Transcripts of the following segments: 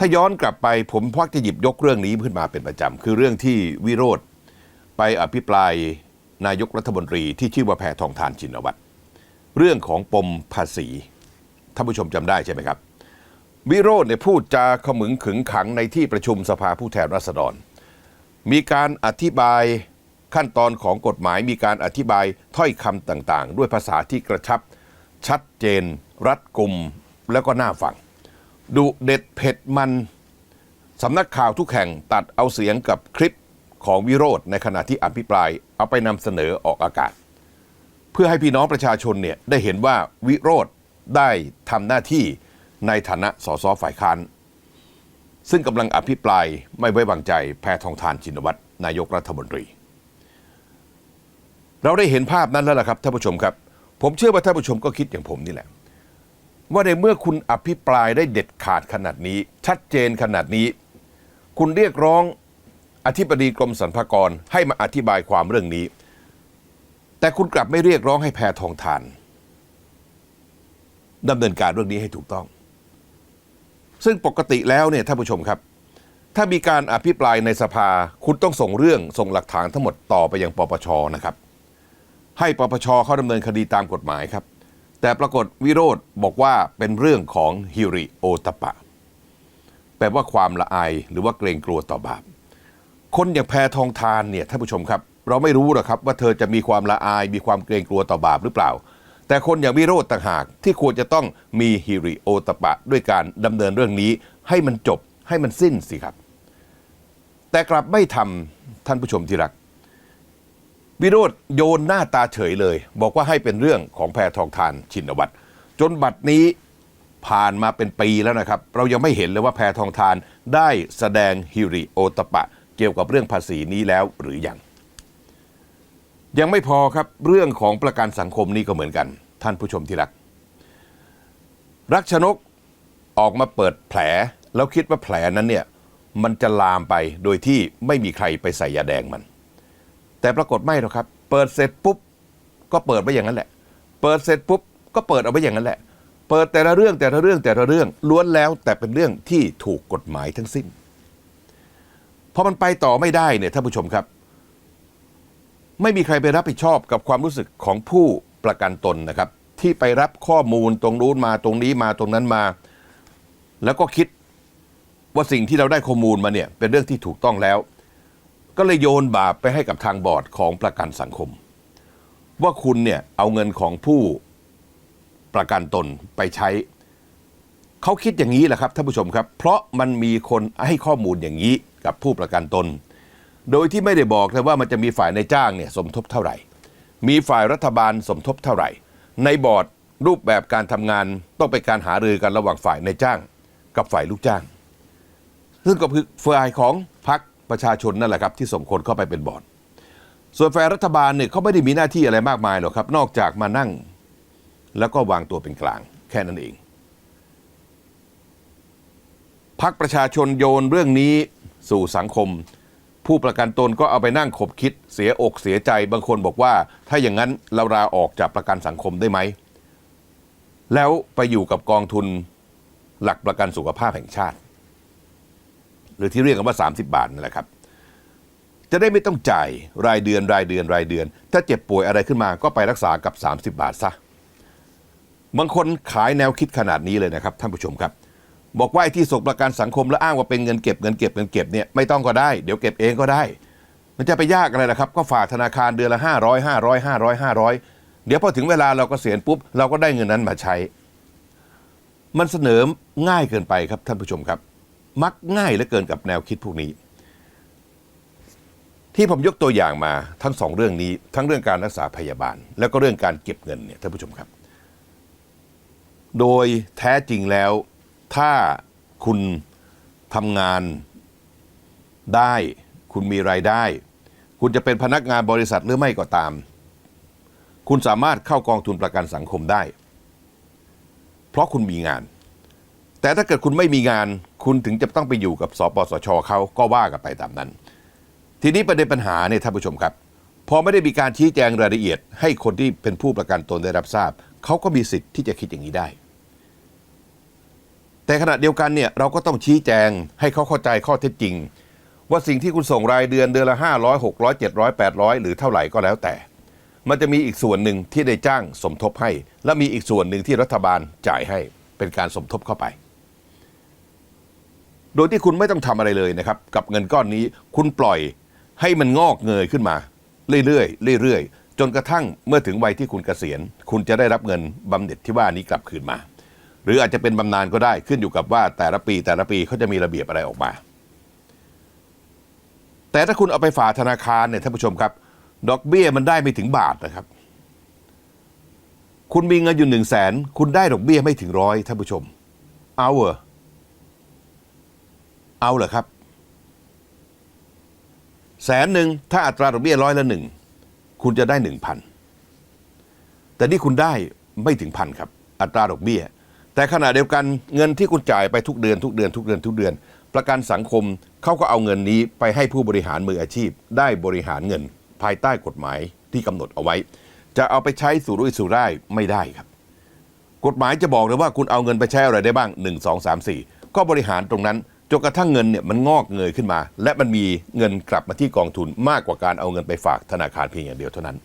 ถ้าย้อนกลับไปผมพักจะหยิบยกเรื่องนี้ขึ้นมาเป็นประจำ คือเรื่องที่วิโรธไปอภิปรายนายกรัฐมนตรีที่ชื่อว่าแพทองทานชินวัตรเรื่องของปมภาษีท่านผู้ชมจำได้ใช่ไหมครับ วิโรธเนี่ยพูดจาขมึงขึงขังในที่ประชุมสภาผู้แทนราษฎร มีการอธิบายขั้นตอนของกฎหมายมีการอธิบายถ้อยคำต่างๆ ด้วยภาษาที่กระชับชัดเจน รัดกุมแล้วก็น่าฟัง ดุเด็ดเผ็ดมันสำนักข่าวทุกแห่งตัดเอาเสียงกับคลิปของวิโรธในขณะที่อภิปรายเอาไปนำเสนอออกอากาศ เพื่อให้พี่น้องประชาชนเนี่ยได้เห็นว่าวิโรธได้ทำหน้าที่ในฐานะสสฝ่ายค้าน ซึ่งกำลังอภิปรายไม่ไว้วางใจแพทองทานชินวัตรนายกรัฐมนตรี เราได้เห็นภาพนั้นแล้วล่ะครับท่านผู้ชมครับ ผมเชื่อว่าท่านผู้ชมก็คิดอย่างผมนี่แหละ ว่าในเมื่อคุณอภิปรายได้เด็ดขาดขนาดนี้ ชัดเจนขนาดนี้ คุณเรียกร้องอธิบดีกรมสรรพากรให้มาอธิบายความเรื่องนี้ แต่คุณกลับไม่เรียกร้องให้แพทองทานดำเนินการเรื่องนี้ให้ถูกต้อง ซึ่งปกติแล้วเนี่ยท่านผู้ชมครับ ถ้ามีการอภิปรายในสภาคุณต้องส่งเรื่องส่งหลักฐานทั้งหมดต่อไปยังปปชนะครับ ให้ปปชเขาดำเนินคดีตามกฎหมายครับ แต่ปรากฏวิโรธบอกว่าเป็นเรื่องของฮิริโอตปะ แปลว่าความละอายหรือว่าเกรงกลัวต่อบาป คนอย่างแพทองทานเนี่ยท่านผู้ชมครับ เราไม่รู้หรอกครับว่าเธอจะมีความละอายมีความเกรงกลัวต่อบาปหรือเปล่า แต่คนอย่างวิโรธต่างหากที่ควรจะต้องมีฮิริโอตปะ ด้วยการดำเนินเรื่องนี้ให้มันจบให้มันสิ้นสิครับ แต่กลับไม่ทำท่านผู้ชมที่รัก วิโรธโยนหน้าตาเฉยเลย บอกว่าให้เป็นเรื่องของแพทองทานชินวัตรจนบัดนี้ผ่านมาเป็นปีแล้วนะครับ เรายังไม่เห็นเลยว่าแพทองทานได้แสดงฮิริโอตปะ เกี่ยวกับเรื่องภาษีนี้แล้วหรือยัง ยังไม่พอครับเรื่องของประกันสังคมนี้ก็เหมือนกัน ท่านผู้ชมที่รัก รักชนกออกมาเปิดแผล แล้วคิดว่าแผลนั้นเนี่ยมันจะลามไปโดยที่ไม่มีใครไปใส่ยาแดงมัน แต่ปรากฏไม่หรอกครับ เปิดเสร็จปุ๊บก็เปิดไว้อย่างนั้นแหละ เปิดเสร็จปุ๊บก็เปิดเอาไว้อย่างนั้นแหละ เปิดแต่ละเรื่องแต่ละเรื่องแต่ละเรื่องล้วนแล้วแต่เป็นเรื่องที่ถูกกฎหมายทั้งสิ้นพอมันไปต่อไม่ได้เนี่ยท่านผู้ชมครับ ไม่มีใครไปรับผิดชอบกับความรู้สึกของผู้ประกันตนนะครับ ที่ไปรับข้อมูลตรงนู้นมาตรงนี้มาตรงนั้นมา แล้วก็คิดว่าสิ่งที่เราได้ข้อมูลมาเนี่ยเป็นเรื่องที่ถูกต้องแล้ว ก็เลยโยนบาปไปให้กับทางบอร์ดของประกันสังคม ว่าคุณเนี่ยเอาเงินของผู้ประกันตนไปใช้ เขาคิดอย่างนี้แหละครับท่านผู้ชมครับ เพราะมันมีคนให้ข้อมูลอย่างนี้กับผู้ประกันตน โดยที่ไม่ได้บอกเลยว่ามันจะมีฝ่ายในจ้างเนี่ยสมทบเท่าไหร่ มีฝ่ายรัฐบาลสมทบเท่าไหร่ ในบอร์ดรูปแบบการทำงานต้องเป็นการหารือกันระหว่างฝ่ายในจ้าง กับฝ่ายลูกจ้าง ซึ่งก็คือฝ่ายของพรรค ประชาชนนั่นแหละครับที่ส่งคนเข้าไปเป็นบอร์ด ส่วนฝ่ายรัฐบาลเนี่ยเขาไม่ได้มีหน้าที่อะไรมากมายหรอกครับ นอกจากมานั่ง แล้วก็วางตัวเป็นกลางแค่นั้นเองพักประชาชนโยนเรื่องนี้สู่สังคม ผู้ประกันตนก็เอาไปนั่งขบคิดเสียอกเสียใจบางคนบอกว่า ถ้าอย่างนั้นเราลาออกจากประกันสังคมได้ไหม แล้วไปอยู่กับกองทุนหลักประกันสุขภาพแห่งชาติ หรือที่เรียกกันว่า 30 บาทนั่นแหละครับ จะได้ไม่ต้องจ่ายรายเดือนรายเดือนรายเดือน ถ้าเจ็บป่วยอะไรขึ้นมาก็ไปรักษากับ 30 บาทซะบางคนขายแนวคิดขนาดนี้เลยนะครับท่านผู้ชมครับ บอกว่าไอ้ที่ส่งประกันสังคมแล้วอ้างว่าเป็นเงินเก็บเงินเก็บเงินเก็บเนี่ยไม่ต้องก็ได้เดี๋ยวเก็บเองก็ได้ มันจะไปยากอะไรล่ะครับก็ฝากธนาคารเดือนละห้าร้อยห้าร้อยห้าร้อยห้าร้อยเดี๋ยวพอถึงเวลาเราก็เสียณปุ๊บ เราก็ได้เงินนั้นมาใช้ มันเสนอง่ายเกินไปครับท่านผู้ชมครับ มักง่ายเหลือเกินกับแนวคิดพวกนี้ ที่ผมยกตัวอย่างมาทั้งสองเรื่องนี้ ทั้งเรื่องการรักษาพยาบาล แล้วก็เรื่องการเก็บเงินเนี่ยท่านผู้ชมครับ โดยแท้จริงแล้วถ้าคุณทำงานได้ คุณมีรายได้ คุณจะเป็นพนักงานบริษัทหรือไม่ก็ตาม คุณสามารถเข้ากองทุนประกันสังคมได้ เพราะคุณมีงาน แต่ถ้าเกิดคุณไม่มีงาน คุณถึงจะต้องไปอยู่กับสปสชเขาก็ว่ากันไปตามนั้น ทีนี้ประเด็นปัญหาเนี่ยท่านผู้ชมครับ พอไม่ได้มีการชี้แจงรายละเอียด ให้คนที่เป็นผู้ประกันตนได้รับทราบเขาก็มีสิทธิ์ที่จะคิดอย่างนี้ได้ แต่ขณะเดียวกันเนี่ยเราก็ต้องชี้แจงให้เขาเข้าใจข้อเท็จจริง ว่าสิ่งที่คุณส่งรายเดือนเดือนละ 500 600 700 800 หรือเท่าไหร่ก็แล้วแต่ มันจะมีอีกส่วนหนึ่งที่ได้จ้างสมทบให้ และมีอีกส่วนหนึ่งที่รัฐบาลจ่ายให้เป็นการสมทบเข้าไป โดยที่คุณไม่ต้องทำอะไรเลยนะครับ กับเงินก้อนนี้คุณปล่อยให้มันงอกเงยขึ้นมา เรื่อยๆเรื่อยๆจนกระทั่งเมื่อถึงวัยที่คุณเกษียณ คุณจะได้รับเงินบำเหน็จที่ว่านี้กลับคืนมา หรืออาจจะเป็นบำนาญก็ได้ขึ้นอยู่กับว่าแต่ละปีแต่ละปีเขาจะมีระเบียบอะไรออกมา แต่ถ้าคุณเอาไปฝากธนาคารเนี่ยท่านผู้ชมครับ ดอกเบี้ยมันได้ไม่ถึงบาทนะครับ คุณมีเงินอยู่หนึ่งแสนคุณได้ดอกเบี้ยไม่ถึงร้อยท่านผู้ชมเอาเหรอ เอาเหรอครับ แสนหนึ่งถ้าอัตราดอกเบี้ยร้อยละหนึ่งคุณจะได้หนึ่งพันแต่นี่คุณได้ไม่ถึงพันครับ อัตราดอกเบี้ย แต่ขณะเดียวกันเงินที่คุณจ่ายไปทุกเดือนทุกเดือนทุกเดือนทุกเดือน ประกันสังคมเขาก็เอาเงินนี้ไปให้ผู้บริหารมืออาชีพ ได้บริหารเงิน ภายใต้กฎหมายที่กำหนดเอาไว้ จะเอาไปใช้สู่รุ่ยสู่ร่ายไม่ได้ครับ กฎหมายจะบอกเลยว่าคุณเอาเงินไปใช้อะไรได้บ้าง 1 2 3 4 ก็บริหารตรงนั้น จนกระทั่งเงินเนี่ยมันงอกเงยขึ้นมา และมันมีเงินกลับมาที่กองทุนมากกว่าการเอาเงินไปฝากธนาคารเพียงอย่างเดียวเท่านั้น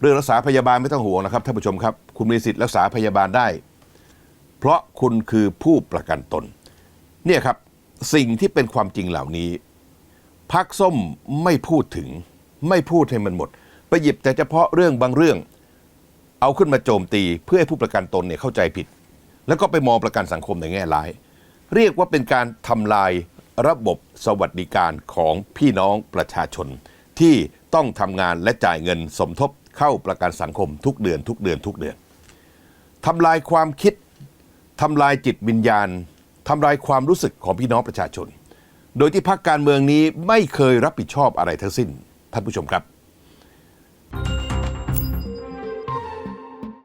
เรื่องรักษาพยาบาลไม่ต้องห่วงนะครับท่านผู้ชมครับ คุณมีสิทธิ์รักษาพยาบาลได้ เพราะคุณคือผู้ประกันตน เนี่ยครับสิ่งที่เป็นความจริงเหล่านี้พักส้มไม่พูดถึง ไม่พูดให้มันหมด ไปหยิบแต่เฉพาะเรื่องบางเรื่อง เอาขึ้นมาโจมตีเพื่อให้ผู้ประกันตนเนี่ยเข้าใจผิด แล้วก็ไปมองประกันสังคมในแง่ร้าย เรียกว่าเป็นการทำลายระบบสวัสดิการของพี่น้องประชาชน ที่ต้องทำงานและจ่ายเงินสมทบเข้าประกันสังคมทุกเดือนทุกเดือนทุกเดือนทำลายความคิดทำลายจิตวิญญาณทำลายความรู้สึกของพี่น้องประชาชน โดยที่พรรคการเมืองนี้ไม่เคยรับผิดชอบอะไรทั้งสิ้นท่านผู้ชมครับ